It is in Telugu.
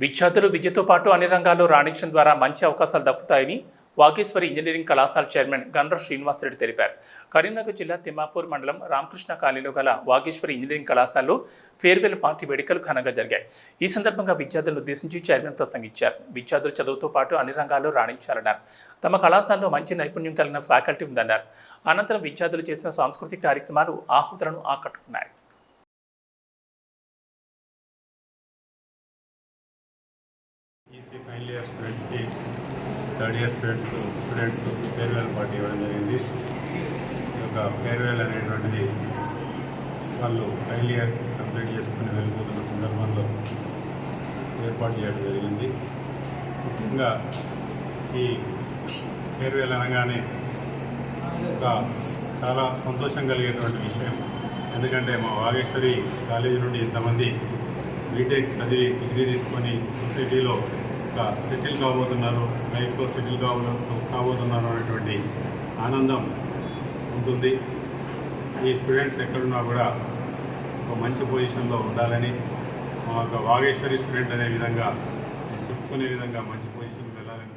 విద్యార్థులు విద్యతో పాటు అన్ని రంగాల్లో రాణించడం ద్వారా మంచి అవకాశాలు దక్కుతాయని వాగేశ్వరి ఇంజనీరింగ్ కళాశాల చైర్మన్ గండ్ర శ్రీనివాసరెడ్డి తెలిపారు. కరీంనగర్ జిల్లా తిమ్మాపూర్ మండలం రామకృష్ణ కాలనీలో గల వాగేశ్వరి ఇంజనీరింగ్ కళాశాలలో ఫేర్వెల్ పార్టీ వేడుకలు ఘనంగా జరిగాయి. ఈ సందర్భంగా విద్యార్థులను ఉద్దేశించి చైర్మన్ ప్రసంగించారు. విద్యార్థులు చదువుతో పాటు అన్ని రంగాల్లో రాణించాలన్నారు. తమ కళాశాలలో మంచి నైపుణ్యం కలిగిన ఫ్యాకల్టీ ఉందన్నారు. అనంతరం విద్యార్థులు చేసిన సాంస్కృతిక కార్యక్రమాలు ఆహుతులను ఆకట్టుకున్నాయి. ఈసీ ఫైనల్ ఇయర్ స్టూడెంట్స్కి third year students students farewell party ఇవ్వడం జరిగింది. ఈ యొక్క ఫేర్వెల్ అనేటువంటిది వాళ్ళు ఫైనల్ ఇయర్ కంప్లీట్ చేసుకుని వెళ్ళిపోతున్న సందర్భంలో ఏర్పాటు చేయడం జరిగింది. ముఖ్యంగా ఈ ఫేర్వెల్ అనగానే ఒక చాలా సంతోషం కలిగేటువంటి విషయం. ఎందుకంటే మా వాగేశ్వరి కాలేజీ నుండి ఇంతమంది బీటెక్ చదివి డిగ్రీ తీసుకొని సొసైటీలో ఒక సెటిల్ కాబోతున్నారు లైఫ్లో సెటిల్ కాబో కాబోతున్నారు అనేటువంటి ఆనందం ఉంటుంది. ఈ స్టూడెంట్స్ ఎక్కడున్నా కూడా ఒక మంచి పొజిషన్లో ఉండాలని మా యొక్క వాగేశ్వరి స్టూడెంట్ అనే విధంగా చెప్పుకునే విధంగా మంచి పొజిషన్కి వెళ్ళాలని